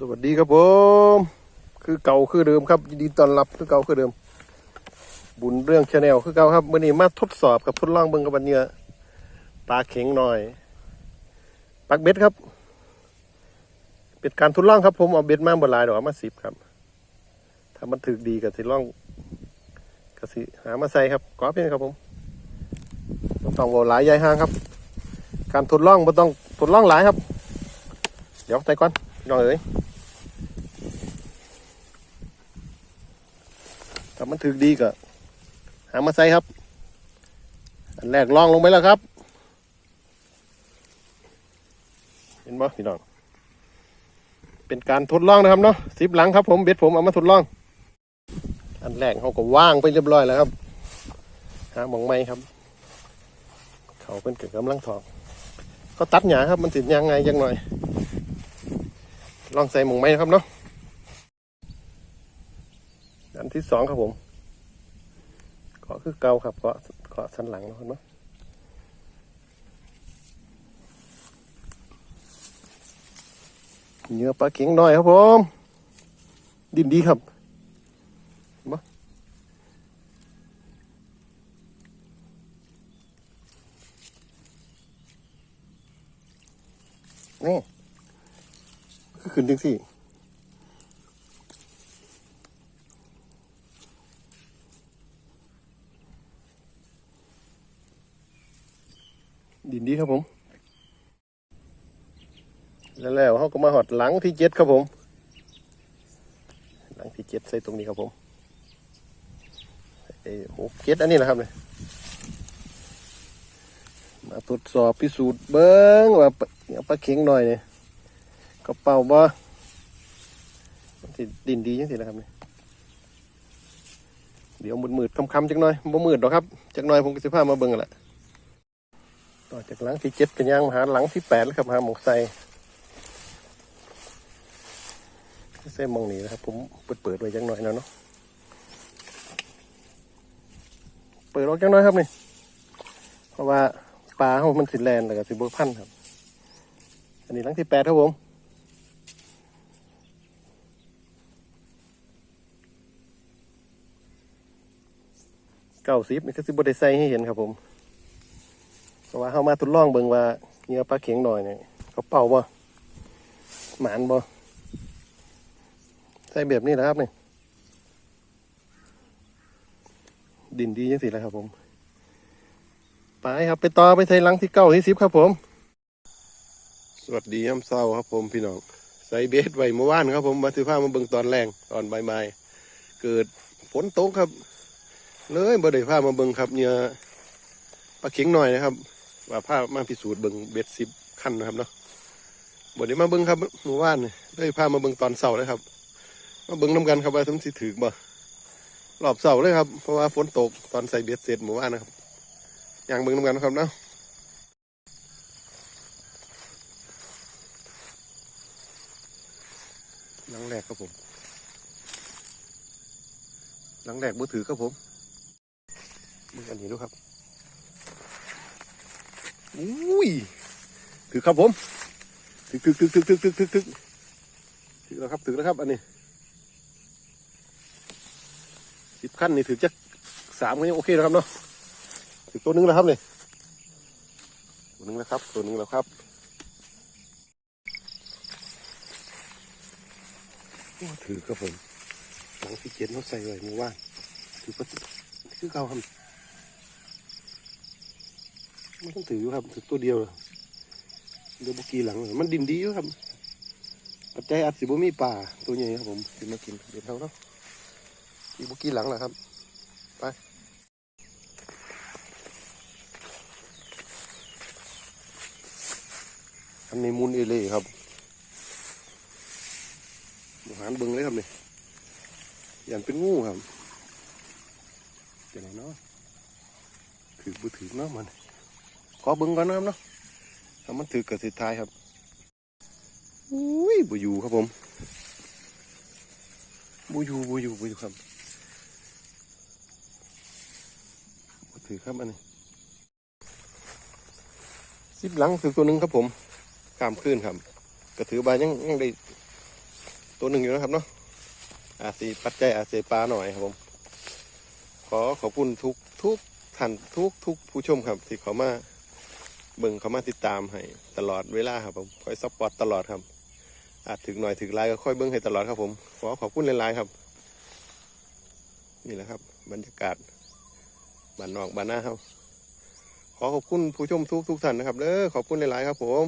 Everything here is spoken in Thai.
สวัสดีครับผม คือเก่าคือเดิมครับยินดีต้อนรับคือเก่าคือเดิม บุญเรื่องชาแนลคือเก่าครับมื่อนี้มาทดสอบกับทดลองเบิ่งกับวันเนื้อปลาเข็งหน่อยปักเบ็ดครับ เป็นการทดลองครับ ผมเอาเบ็ดมาบนลายดอกเอมาสิบครับ ถ้ามันถึกดีก็สิลองก็สิหามาใส่ครับก็เป็นครับผมต้องเอาหลายใหญ่ห้างครับ การทดลองบ่ต้องทดลองหลายครับ เดี๋ยวใส่ก่อน พี่น้องเอ๋ยถ้ามันถึกดีก็หามาใส่ครับ อันแรกลองลงไปแล้วครับ เห็นบ่พี่น้อง เป็นการทดลองนะครับเนาะสิบหลังครับผมเบ็ดผมเอามาทดลอง อันแรกเขาก็ว่างไปเรียบร้อยแล้วครับ หาหมองไม้ครับ เขาเป็นเกิดกำลังถอกก็ตัดหญ้าครับมันติดยังไงยังหน่อย ลองใส่หมงไม้นะครับเนาะอันที่สองครับผมเกาะคือเกาครับเกาะเกาะสันหลังนะครับเนาะเนื้อปลาเข็งหน่อยครับผม ดินดีครับมานี่ คือขึ้นจังสี่ดินดีครับผม แล้วแล้วเขาก็มาหอดหลังที่เจ็ดครับผม หลังที่เจ็ดใส่ตรงนี้ครับผมไอ้หกเจ็ดอันนี้นะครับเนี่ยมาตรวจสอบพิสูจน์เบิ้งว่าปลาเนี่ยปลาเข็งหน่อยเนี่ย กระเป๋าบ่สิดินดีจังสินะครับเนี่ยเดี๋ยวมืดๆคำๆจักหน่อยบ่มืดหรอกครับจักหน่อยผมก็สิพามาเบิ่งแหละต่อจากหลังที่เจ็ดเป็นยังมหาหลังที่แปดแล้วครับหาหมองใส่ใส่หมองนี้นะครับ ผมเปิดเปิดไว้จังหน่อยแล้วเนาะเปิดออกจังหน่อยครับนี่ เพราะว่าปลาเขามันสิแลนแล้วก็สิบพันครับ อันนี้หลังที่แปดครับผม เก้าสิบนี่ก็สิบได้ใส่ให้เห็นครับผมเพราะว่าเขามาทดลองเบิ่งว่าเนื้อปลาเข็งหน่อยเนี่ยเขาเป่าบ่หมานบ่ใส่แบบนี้แหละครับนี่ดินดีจังสิแหละครับผมไปครับไปต่อไปใส่หลังที่เก้าที่สิบครับผม สวัสดียามเช้าครับผมพี่น้องใส่เบสไว้เมื่อวานครับผมมาถือผ้ามาเบิ่งตอนแรงตอนใบ่ายๆเกิดฝนตกครับ เลยบ่ได้ผ้ามาเบิ่งครับเนื้อปลาเข็งหน่อยนะครับ ว่าภาพมาพิสูจน์เบิ่งเบ็ดสิบขั้นนะครับเนาะบนนี้มาเบิ่งครับเมื่อวานนี่ได้พามาเบิ่งตอนเสาร์เลยครับ มาเบิ่งน้กันครับว่าทั้งสิถือบ่รอบเสาร์เลยครับเพราะว่าฝนตกตอนใส่เบ็ดเสร็จเมื่อวานนะครับอย่างเบิ่งน้กันครับเนาะหลังแรกครับผม หลังแรกมือถือครับผม มึงอันนี้ดูครับอุ้ยถือครับผมถือถือถือถือถือถือถือถือถือแล้วครับถือแล้วครับ อันนี้สิบขั้นนี่ถือจักสามก็ยังโอเคนะครับเนาะถือตัวนึงแล้วครับนี่ตัวนึงแล้วครับ ตัวนึงแล้วครับโอ้ถือครับผมหลังที่เจ็ดเขาใส่ไว้เมื่อวานถือก็คือเก่าครับ มันต้องถืออยู่ครับถือตัวเดียวเดี๋ยวบุกีหลัง มันดินดีอยู่ครับ ปัจจัยอาจสิบ่มีป่าตัวใหญ่ครับผมสินมากินเดี๋ยวเขาเนาะอีบุกีหลังแหละครับ ไปอันนี้มูลเอเล่ครับหารเบิ้งเลยครับนี่ยันเป็นงูครับเดี๋ยวไหนเนาะถือบุถือเนาะมัน ขอเบิ้งก่อนนะครับเนาะถ้ามันถือกับสิทายครับอุ้ยบูยูครับผมบูยูบูยูบูยูครับถือครับอันนี้สิบหลังถือตัวหนึ่งครับผมขามคืนครับก็ถือบายังยังได้ตัวหนึ่งอยู่นะครับเนาะอาจสีปัจจัยอาจเสปลาหน่อยครับผม ขอขอบคุณทุกทุกท่านทุกทุกผู้ชมครับที่เขามา เบิ่งเขามาติดตามให้ตลอดเวลาครับผมคอยซัพพอร์ตตลอดครับ อาจถึงหน่อยถึงลายก็ค่อยเบิ่งให้ตลอดครับผม ขอขอบคุณหลายๆครับ นี่แหละครับ บรรยากาศบ้านนอกบ้านหน้าครับ ขอขอบคุณผู้ชมทุกทุกท่านนะครับเด้อขอบคุณหลายๆครับผม